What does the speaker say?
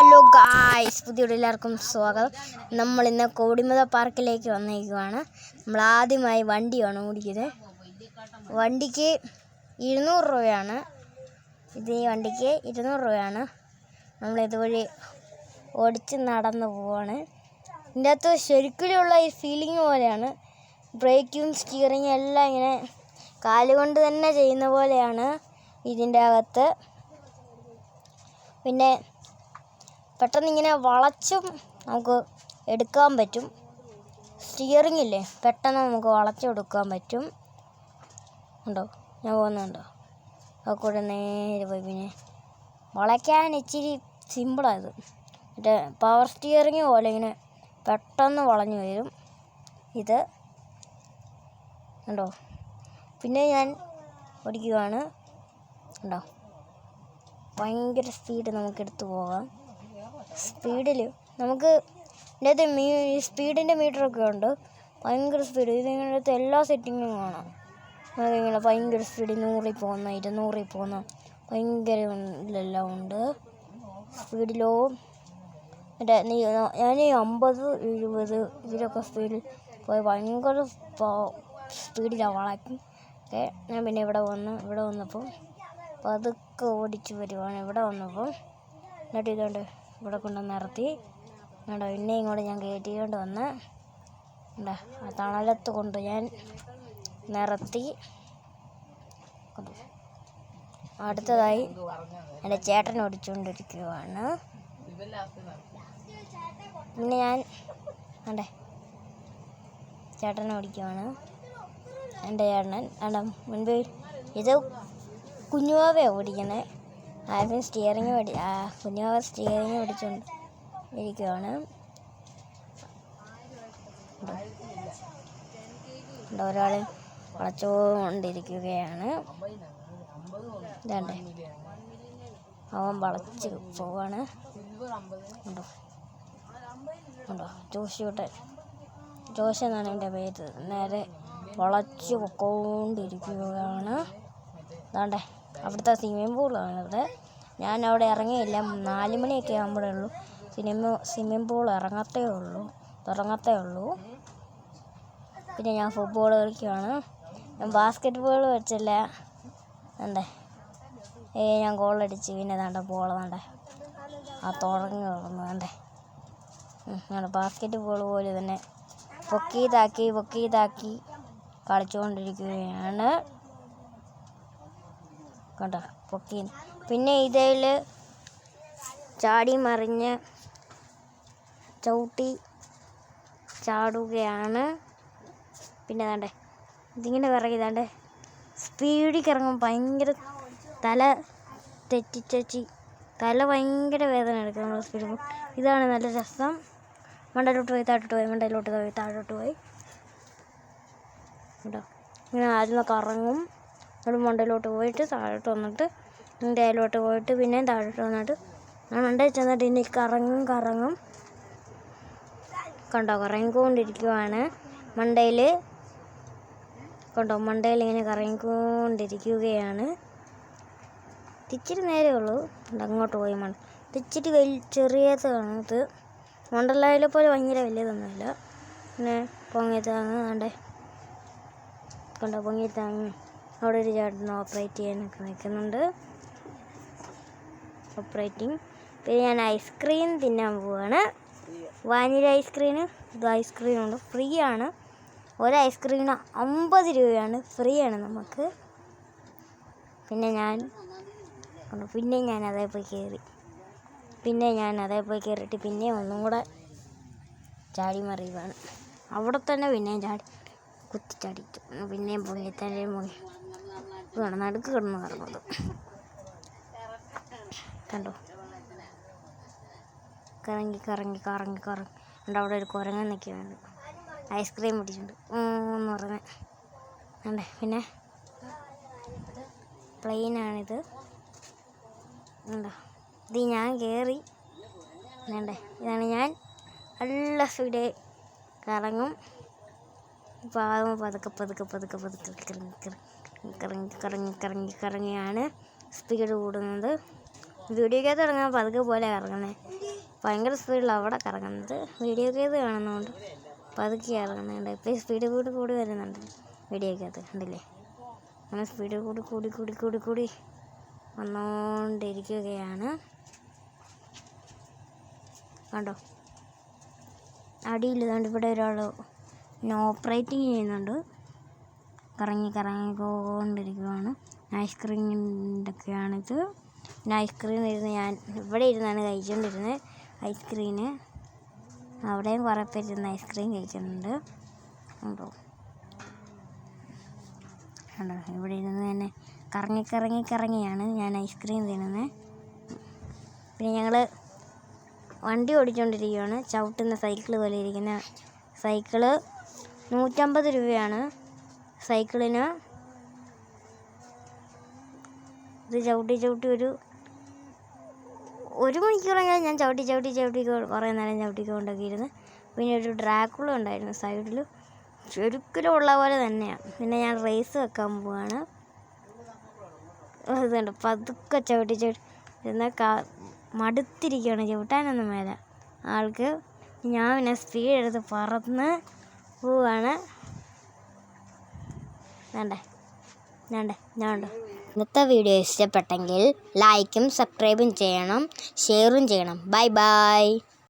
വീഡിയോയുടെ എല്ലാവർക്കും സ്വാഗതം. നമ്മൾ ഇന്ന് കോടിമത പാർക്കിലേക്ക് വന്നിരിക്കുകയാണ് നമ്മൾ ആദ്യമായി വണ്ടിയാണ് ഓടിക്കുന്നത്. വണ്ടിക്ക് ഇരുന്നൂറ് രൂപയാണ്. ഇത് ഈ വണ്ടിക്ക് ഇരുന്നൂറ് രൂപയാണ്. നമ്മൾ ഇതുവഴി ഓടിച്ച് നടന്നു പോവാണ്. ഇതിന്റെ അകത്ത് ശരിക്കുള്ള ഈ ഫീലിംഗ് പോലെയാണ്. ബ്രേക്കും സ്റ്റിയറിങ്ങും എല്ലാം ഇങ്ങനെ കാലുകൊണ്ട് തന്നെ ചെയ്യുന്ന പോലെയാണ് ഇതിന്റെ അകത്ത്. പിന്നെ പെട്ടെന്ന് ഇങ്ങനെ വളച്ചും നമുക്ക് എടുക്കാൻ പറ്റും. സ്റ്റിയറിംഗ് ഇല്ലേ? പെട്ടെന്ന് നമുക്ക് വളച്ചെടുക്കാൻ പറ്റും. ഉണ്ടോ? ഞാൻ പോകുന്നുണ്ടോ ആ കൂടെ നേരെ പോയി പിന്നെ വളയ്ക്കാൻ ഇച്ചിരി സിമ്പിളായത് മറ്റേ പവർ സ്റ്റിയറിംഗ് പോലെ ഇങ്ങനെ പെട്ടെന്ന് വളഞ്ഞു വരും. ഇത് ഉണ്ടോ പിന്നെ ഞാൻ ഓടിക്കുകയാണ് ഉണ്ടോ ഭയങ്കര സ്പീഡ് നമുക്കെടുത്ത് പോകാം. സ്പീഡിൽ നമുക്ക് ഇതിന്റെ മീ സ്പീഡിന്റെ മീറ്ററൊക്കെ ഉണ്ട്. ഭയങ്കര സ്പീഡ്. ഇതിനകത്ത് എല്ലാ സെറ്റിങ്ങും കാണാം. നമുക്കിങ്ങനെ ഭയങ്കര സ്പീഡിൽ നൂറിൽ പോകുന്ന ഇരുന്നൂറിൽ പോകുന്ന ഭയങ്കര ഇതിലെല്ലാം ഉണ്ട്. സ്പീഡിലോ? മറ്റേ നീ ഞാൻ ഈ അമ്പത് എഴുപത് ഇതിലൊക്കെ സ്പീഡിൽ പോയി ഭയങ്കര സ്പീഡിലാണ് വളക്കി ഓക്കെ. ഞാൻ പിന്നെ ഇവിടെ വന്ന് ഇവിടെ വന്നപ്പോൾ പതുക്കെ ഓടിച്ച് വരുവാണ്. ഇവിടെ വന്നപ്പോൾ എന്നിട്ട് ഇതുകൊണ്ട് ഇവിടെ കൊണ്ട് നിർത്തി. കണ്ടോ പിന്നെ ഇങ്ങോട്ട് ഞാൻ കയറ്റിക്കൊണ്ട് വന്ന് കണ്ടോ ആ തണലത്ത് കൊണ്ട് ഞാൻ കണ്ടോ. അടുത്തതായി എന്റെ ചേട്ടൻ ഓടിച്ചുകൊണ്ടിരിക്കുകയാണ് പിന്നെ ഞാൻ അണ്ടേ ചേട്ടൻ ഓടിക്കുവാണ്. എന്റെ ചേട്ടൻ അണ്ട മുൻപ് ഇത് കുഞ്ഞുവാവയാണ് ഓടിക്കുന്നത് ആദ്യം സ്റ്റിയറിങ് പഠി കുഞ്ഞാവ സ്റ്റിയറിങ് പഠിച്ചുകൊണ്ട് ഇരിക്കുവാണ്. ഒരാൾ വളച്ചുകൊണ്ടിരിക്കുകയാണ് ഇതാണ്ടേ അവൻ വളച്ച് പോവാണ്. ഉണ്ടോ? ഉണ്ടോ? ജോഷിയോട്ടെ ജോഷി എന്നാണ് എന്റെ പേര്. നേരെ വളച്ചു പൊക്കോണ്ടിരിക്കുകയാണ്. അതാണ്ടേ അവിടുത്തെ സ്വിമ്മിംഗ് പൂളാണ് ഇവിടെ ഞാൻ അവിടെ ഇറങ്ങിയില്ല. നാല് മണിയൊക്കെ ആകുമ്പോഴേ ഉള്ളൂ. സിനിമ സ്വിമ്മിംഗ് പൂൾ ഇറങ്ങത്തേ ഉള്ളൂ. തുറങ്ങത്തേ ഉള്ളൂ. പിന്നെ ഞാൻ ഫുട്ബോൾ കളിക്കുകയാണ് ഞാൻ ബാസ്ക്കറ്റ് ബോൾ വെച്ചില്ല എന്തേ? ഏ ഞാൻ ഗോളടിച്ച് പിന്നെ വേണ്ട ബോൾ വേണ്ടേ ആ തുടങ്ങി തുടങ്ങുന്നു വേണ്ടേ ഞാൻ ബാസ്ക്കറ്റ് ബോൾ പോലെ തന്നെ പൊക്കി ഇതാക്കി പൊക്കി ഇതാക്കി കളിച്ചുകൊണ്ടിരിക്കുകയാണ്. കണ്ടോ? പൊക്കി പിന്നെ ഇതിൽ ചാടി മറിഞ്ഞ് ചവിട്ടി ചാടുകയാണ്. പിന്നെ വേണ്ടേ ഇതിങ്ങനെ പിറകെ ഇതാണ്ടേ സ്പീഡിൽ കിറങ്ങും. ഭയങ്കര തല തെറ്റിച്ചി തല ഭയങ്കര വേദന എടുക്കും നമ്മൾ സ്പീഡ് ഇതാണ് നല്ല രസം. മണ്ടയിലോട്ട് പോയി താഴോട്ട് പോയി മണ്ടയിലോട്ട് പോയി താഴോട്ട് പോയി. കേട്ടോ ഇങ്ങനെ ആദ്യം കറങ്ങും. എന്നിട്ട് മണ്ടയിലോട്ട് പോയിട്ട് താഴോട്ട് വന്നിട്ട് അതിലോട്ട് പോയിട്ട് പിന്നെയും താഴോട്ട് വന്നിട്ട് ഞാൻ മണ്ടയിൽ ചെന്നിട്ട് ഇനി കറങ്ങും കറങ്ങും. കണ്ടോ? കറങ്ങിക്കൊണ്ടിരിക്കുവാണ്. മണ്ടയിൽ കണ്ടോ? മണ്ടയിൽ ഇങ്ങനെ കറങ്ങിക്കൊണ്ടിരിക്കുകയാണ്. ഇച്ചിരി നേരേ ഉള്ളൂ. അങ്ങോട്ട് പോയി മണ്ട. ഇച്ചിരി വലിയ ചെറിയതാണ് ഇത്. മണ്ടലായിലെ പോലെ ഭയങ്കര വലിയതൊന്നുമില്ല പിന്നെ പൊങ്ങി താങ്ങ് കണ്ടേ? കണ്ടോ? പൊങ്ങി താങ്ങ് അവിടെ ഒരു ചേട്ടൻ ഓപ്പറേറ്റ് ചെയ്യാനൊക്കെ നിൽക്കുന്നുണ്ട് ഓപ്പറേറ്റിംഗ് പിന്നെ ഞാൻ ഐസ്ക്രീം തിന്നാൻ പോവാണ്. വാനില ഐസ്ക്രീം ഇത് ഐസ്ക്രീം ഉണ്ട്. ഫ്രീ ആണ്. ഒരു ഐസ്ക്രീമിന് അമ്പത് രൂപയാണ്. ഫ്രീ ആണ് നമുക്ക്. പിന്നെ ഞാൻ പിന്നെ ഞാൻ അതേ പോയി കയറി പിന്നെ ഞാൻ അതേ പോയി കയറിയിട്ട് പിന്നെ ഒന്നും കൂടെ ചാടി മറിയുകയാണ് അവിടെ തന്നെ പിന്നെയും ചാടി കുത്തിച്ചാടിച്ചു. പിന്നെയും പോയി തന്നെ പൊങ്ങി വേണം നടുക്ക് കിടന്ന് കറങ്ങുന്നത് കണ്ടോ? കറങ്ങി കറങ്ങി കറങ്ങി കറങ്ങി. ഉണ്ട് അവിടെ ഒരു കുരങ്ങൻ നിൽക്കുന്നുണ്ട് ഐസ്ക്രീം പിടിച്ചിട്ടുണ്ട്. എന്ന് പറഞ്ഞ്. അണ്ടേ പിന്നെ? പ്ലെയിനാണിത് ഉണ്ടോ ഇത് ഞാൻ കയറി വേണ്ടേ ഇതാണ് ഞാൻ. നല്ല സ്പീഡ് കറങ്ങും. പാവം പതുക്കെ പതുക്കെ പതുക്കെ പതുക്കെ കിറങ്ങി കറങ്ങി കറങ്ങി കറങ്ങി കറങ്ങി കറങ്ങിയാണ് സ്പീഡ് കൂടുന്നത്. വീഡിയോ ഗേത് ഇറങ്ങാൻ പതുക്കെ പോലെ ഇറങ്ങുന്നത് ഭയങ്കര സ്പീഡിലാണ് അവിടെ കറങ്ങുന്നത്. വീഡിയോ ഗേത് കാണുന്നതുകൊണ്ട് പതുക്കെ ഇറങ്ങുന്നുണ്ട് ഇപ്പോൾ സ്പീഡ് കൂടി കൂടി വരുന്നുണ്ട് വീഡിയോ ഗേത് കണ്ടില്ലേ? അങ്ങനെ സ്പീഡ് കൂടി കൂടി കൂടി കൂടി കൂടി വന്നുകൊണ്ടിരിക്കുകയാണ് കണ്ടോ? അടിയിൽ ഇവിടെ ഒരാൾ ഓപ്പറേറ്റിംഗ് ചെയ്യുന്നുണ്ട്. കറങ്ങി കറങ്ങി പോകൊണ്ടിരിക്കുകയാണ് ഐസ്ക്രീമിന്റെ ഒക്കെയാണിത് പിന്നെ ഐസ്ക്രീം ഇരുന്ന് ഞാൻ ഇവിടെ ഇരുന്നാണ് കഴിച്ചുകൊണ്ടിരുന്നത് ഐസ്ക്രീം അവിടെയും കുറേ പേര് ഇരുന്ന് ഐസ്ക്രീം കഴിക്കുന്നുണ്ട് ഉണ്ടോ? കണ്ടോ ഇവിടെ ഇരുന്ന് തന്നെ കറങ്ങി കറങ്ങി കറങ്ങിയാണ് ഞാൻ ഐസ്ക്രീം തിന്നുന്നത് പിന്നെ ഞങ്ങൾ വണ്ടി ഓടിച്ചുകൊണ്ടിരിക്കുകയാണ് ചവിട്ടുന്ന സൈക്കിൾ പോലെ ഇരിക്കുന്ന സൈക്കിൾ നൂറ്റമ്പത് രൂപയാണ്. സൈക്കിളിന് ഇത് ചവിട്ടി ചവിട്ടി ഒരു ഒരു മണിക്കൂറെങ്കിലും ഞാൻ ചവിട്ടി ചവിട്ടി ചവിട്ടി കുറേ നേരം ചവിട്ടിക്കൊണ്ടൊക്കെ ഇരുന്ന് പിന്നെ ഒരു ഡ്രാക്കുള ഉണ്ടായിരുന്നു സൈഡിൽ. ശരിക്കും ഉള്ള പോലെ തന്നെയാണ്. പിന്നെ ഞാൻ റേസ് വെക്കാൻ പോവാണ്. ഇതുണ്ട് പതുക്കെ ചവിട്ടി ചവിട്ടി. എന്നാൽ കാ മടുത്തിരിക്കുകയാണ് ചവിട്ടാനൊന്നും മേല. ആൾക്ക് ഞാൻ പിന്നെ സ്പീഡ് എടുത്ത് പറന്ന് പോവാണ്. ഇന്നത്തെ വീഡിയോ ഇഷ്ടപ്പെട്ടെങ്കിൽ ലൈക്കും സബ്സ്ക്രൈബും ചെയ്യണം ഷെയറും ചെയ്യണം. Bye bye